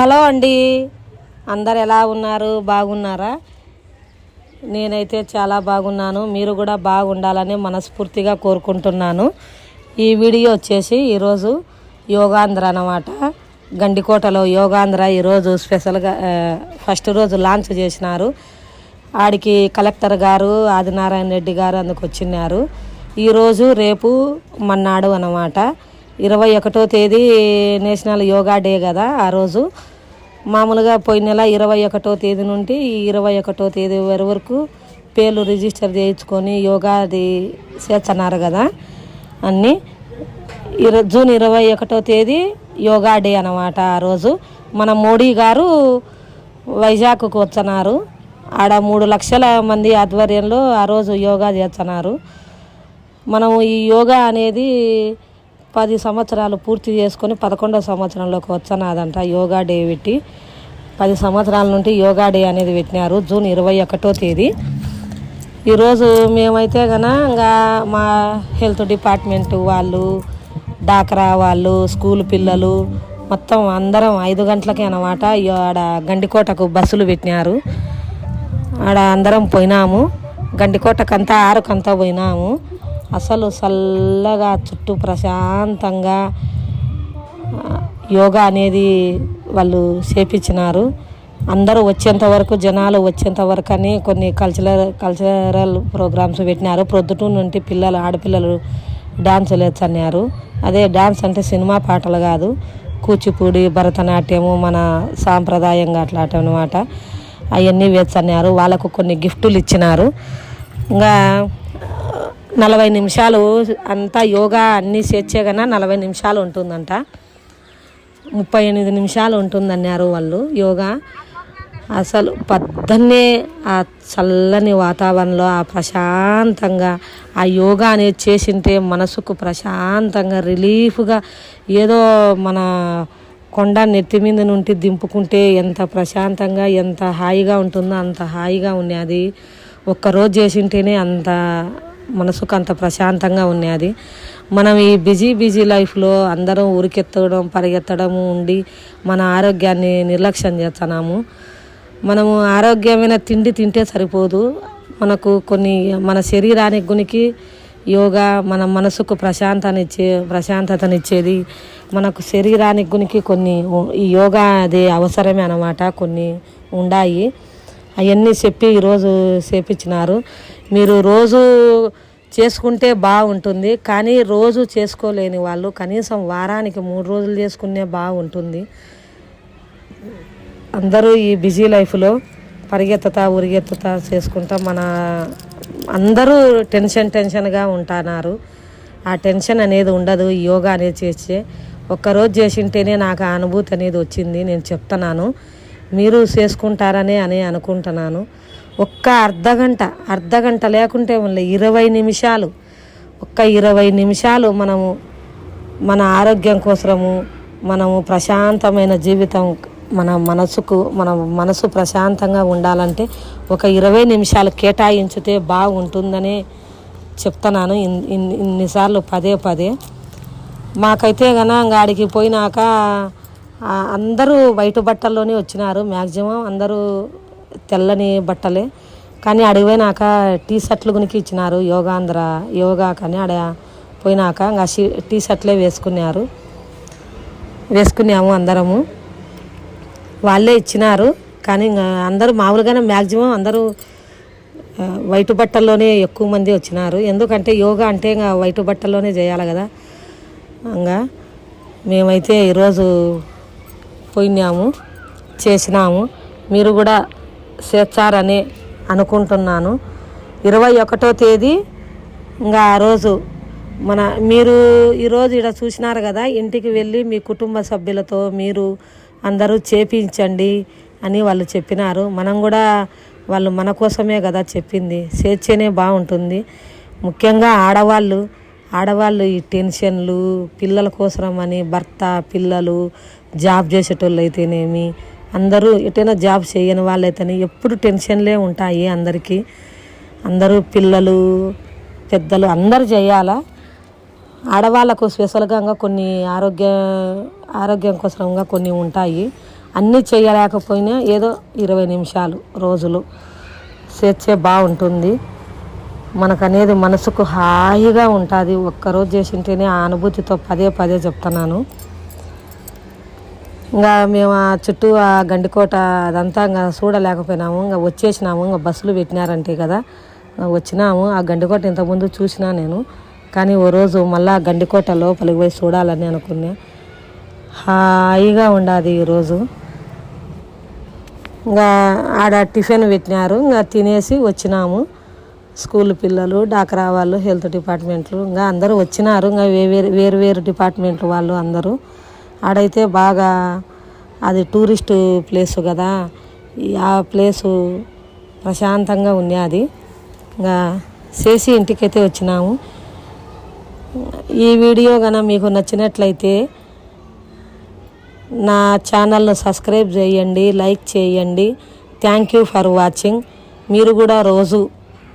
Hello అండి. అందరు ఎలా ఉన్నారు? బాగున్నారా? నేనైతే చాలా బాగున్నాను. మీరు కూడా బాగుండాలని మనస్ఫూర్తిగా కోరుకుంటున్నాను. ఈ వీడియో వచ్చేసి ఈరోజు యోగాంధ్ర అన్నమాట. గండికోటలో యోగాంధ్ర ఈరోజు స్పెషల్గా ఫస్ట్ రోజు లాంచ్ చేసినారు. ఆడికి కలెక్టర్ గారు ఆదినారాయణ రెడ్డి గారు అందుకు వచ్చినారు. ఈరోజు రేపు మన్నాడు అన్నమాట. ఇరవై ఒకటో తేదీ నేషనల్ యోగా డే కదా ఆ రోజు. మామూలుగా పోయిన నెల ఇరవై ఒకటో తేదీ నుండి ఇరవై ఒకటో తేదీ వర- వరకు పేర్లు రిజిస్టర్ చేయించుకొని యోగాది చేస్తున్నారు కదా అన్నీ. ఇర జూన్ ఇరవై ఒకటో తేదీ యోగా డే అన్నమాట ఆ రోజు. మన మోడీ గారు వైజాగ్కు వచ్చన్నారు. ఆడ మూడు లక్షల మంది ఆధ్వర్యంలో ఆ రోజు యోగా చేస్తున్నారు. మనము ఈ యోగా అనేది పది సంవత్సరాలు పూర్తి చేసుకొని పదకొండవ సంవత్సరంలోకి వచ్చనాదంట యోగా డే పెట్టి. పది సంవత్సరాల నుండి యోగా డే అనేది పెట్టినారు జూన్ ఇరవై ఒకటో తేదీ. ఈరోజు మేమైతే గన ఇంకా మా హెల్త్ డిపార్ట్మెంట్ వాళ్ళు డాక్రా వాళ్ళు స్కూల్ పిల్లలు మొత్తం అందరం ఐదు గంటలకే అనమాట ఆడ గండికోటకు బస్సులు పెట్టినారు. ఆడ అందరం పోయినాము. గండికోటకంతా ఆరుకంతా పోయినాము. అసలు చల్లగా చుట్టూ ప్రశాంతంగా యోగా అనేది వాళ్ళు చేపించినారు. అందరూ వచ్చేంత వరకు జనాలు వచ్చేంత వరకు అని కొన్ని కల్చరల్ కల్చరల్ ప్రోగ్రామ్స్ పెట్టినారు. ప్రొద్దుటూ నుండి పిల్లలు ఆడపిల్లలు డాన్స్ లేచన్నారు. అదే డాన్స్ అంటే సినిమా పాటలు కాదు. కూచిపూడి భరతనాట్యము మన సాంప్రదాయంగా అట్లా అనమాట అవన్నీ వేచన్నారు. వాళ్ళకు కొన్ని గిఫ్టులు ఇచ్చినారు. ఇంకా నలభై నిమిషాలు అంతా యోగా అన్నీ చేర్చే నలభై నిమిషాలు ఉంటుందంట. ముప్పై ఎనిమిది నిమిషాలు ఉంటుందన్నారు వాళ్ళు యోగా. అసలు పొద్దున్నే ఆ చల్లని వాతావరణంలో ఆ ప్రశాంతంగా ఆ యోగా అనేది చేసింటే మనసుకు ప్రశాంతంగా రిలీఫ్గా ఏదో మన కొండ నెత్తి మీద నుండి దింపుకుంటే ఎంత ప్రశాంతంగా ఎంత హాయిగా ఉంటుందో అంత హాయిగా ఉన్నది ఒక్కరోజు చేసింటేనే అంత మనసుకు అంత ప్రశాంతంగా ఉన్నది మనం ఈ బిజీ బిజీ లైఫ్లో అందరం ఉరికెత్తడం పరిగెత్తడం ఉండి మన ఆరోగ్యాన్ని నిర్లక్ష్యం చేస్తున్నాము. మనము ఆరోగ్యమైన తిండి తింటే సరిపోదు. మనకు కొన్ని మన శరీరానికి గునికి యోగా మన మనసుకు ప్రశాంతనిచ్చే ప్రశాంతతనిచ్చేది. మనకు శరీరానికి గునికి కొన్ని ఈ యోగా అది అవసరమే అన్నమాట. కొన్ని ఉండాయి. అవన్నీ చెప్పి ఈరోజు చేపించినారు. మీరు రోజు చేసుకుంటే బాగుంటుంది కానీ రోజు చేసుకోలేని వాళ్ళు కనీసం వారానికి మూడు రోజులు చేసుకునే బాగుంటుంది. అందరూ ఈ బిజీ లైఫ్లో పరిగెత్తుతా ఉరిగెత్తుతా చేసుకుంటా మన అందరూ టెన్షన్ టెన్షన్గా ఉంటున్నారు. ఆ టెన్షన్ అనేది ఉండదు యోగా అనేది చేస్తే. ఒక్కరోజు చేసింటేనే నాకు ఆ అనుభూతి అనేది వచ్చింది నేను చెప్తున్నాను. మీరు చేసుకుంటారనే అని అనుకుంటున్నాను. ఒక్క అర్ధగంట అర్ధగంట లేకుంటే మళ్ళీ ఇరవై నిమిషాలు. ఒక్క ఇరవై నిమిషాలు మనము మన ఆరోగ్యం కోసము మనము ప్రశాంతమైన జీవితం మన మనసుకు మన మనసు ప్రశాంతంగా ఉండాలంటే ఒక ఇరవై నిమిషాలు కేటాయించితే బాగుంటుందని చెప్తున్నాను ఇన్- ఇన్నిసార్లు పదే పదే. మాకైతే గన గాడికి పోయినాక అందరూ వైట్ బట్టల్లోనే వచ్చినారు. మ్యాక్సిమం అందరూ తెల్లని బట్టలే. కానీ అడిగిపోయినాక టీ షర్ట్లు గునికి ఇచ్చినారు. యోగాంధ్ర యోగా కానీ ఆడ పోయినాక ఇంకా టీ షర్ట్లే వేసుకున్నారు. వేసుకున్నాము అందరము. వాళ్ళే ఇచ్చినారు. కానీ ఇంకా అందరూ మామూలుగానే మ్యాక్సిమం అందరూ వైట్ బట్టల్లోనే ఎక్కువ మంది వచ్చినారు. ఎందుకంటే యోగా అంటే ఇంకా వైట్ బట్టల్లోనే చేయాలి కదా. ఇంకా మేమైతే ఈరోజు పోయినాము చేసినాము. మీరు కూడా చేర్చారని అనుకుంటున్నాను. ఇరవై ఒకటో తేదీ ఇంకా ఆ రోజు మన మీరు ఈరోజు ఇక్కడ చూసినారు కదా ఇంటికి వెళ్ళి మీ కుటుంబ సభ్యులతో మీరు అందరూ చేపించండి అని వాళ్ళు చెప్పినారు. మనం కూడా వాళ్ళు మన కోసమే కదా చెప్పింది. స్వేచ్ఛనే బాగుంటుంది. ముఖ్యంగా ఆడవాళ్ళు ఆడవాళ్ళు ఈ టెన్షన్లు పిల్లల కోసరం అని భర్త పిల్లలు జాబ్ చేసేటోళ్ళు అయితేనేమి అందరూ ఎటైనా జాబ్ చేయని వాళ్ళైతేనే ఎప్పుడు టెన్షన్లే ఉంటాయి అందరికీ. అందరూ పిల్లలు పెద్దలు అందరూ చేయాలా? ఆడవాళ్ళకు స్పెషల్గా కొన్ని ఆరోగ్య ఆరోగ్యం కోసంగా కొన్ని ఉంటాయి. అన్నీ చేయలేకపోయినా ఏదో ఇరవై నిమిషాలు రోజులు చేస్తే బాగుంటుంది. మనకు అనేది మనసుకు హాయిగా ఉంటుంది. ఒక్కరోజు చేసింటేనే ఆ అనుభూతితో పదే పదే చెప్తున్నాను. ఇంకా మేము ఆ చుట్టూ ఆ గండికోట అదంతా ఇంకా చూడలేకపోయినాము. ఇంకా వచ్చేసినాము. ఇంకా బస్సులు పెట్టినారంటే కదా వచ్చినాము. ఆ గండికోట ఇంతకుముందు చూసినా నేను. కానీ ఓ రోజు మళ్ళీ ఆ గండికోట లోపలికి పోయి చూడాలని అనుకున్నా. హాయిగా ఉండాది ఈరోజు ఇంకా ఆడ టిఫిన్ పెట్టినారు. ఇంకా తినేసి వచ్చినాము. స్కూల్ పిల్లలు డాక్రా వాళ్ళు హెల్త్ డిపార్ట్మెంట్లు ఇంకా అందరూ వచ్చినారు. ఇంకా వేరు వేరు వేరు డిపార్ట్మెంట్లు వాళ్ళు అందరూ. ఆడైతే బాగా అది టూరిస్ట్ ప్లేస్ కదా. ఆ ప్లేసు ప్రశాంతంగా ఉంది అది. ఇంకా చేసి ఇంటికైతే వచ్చినాము. ఈ వీడియో కనుక మీకు నచ్చినట్లయితే నా ఛానల్ను సబ్స్క్రైబ్ చేయండి లైక్ చేయండి. Thank you for watching. మీరు కూడా రోజు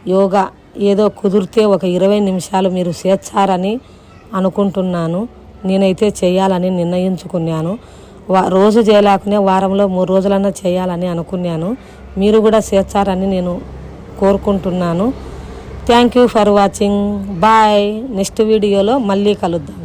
యోగా ఏదో కుదిరితే ఒక ఇరవై నిమిషాలు మీరు చేర్చారని అనుకుంటున్నాను. నేనైతే చేయాలని నిర్ణయించుకున్నాను. వా రోజు చేయలేకనే వారంలో మూడు రోజులన్నా చేయాలని అనుకున్నాను. మీరు కూడా చేర్చారని నేను కోరుకుంటున్నాను. Thank you for watching bye next వీడియోలో మళ్ళీ కలుద్దాం.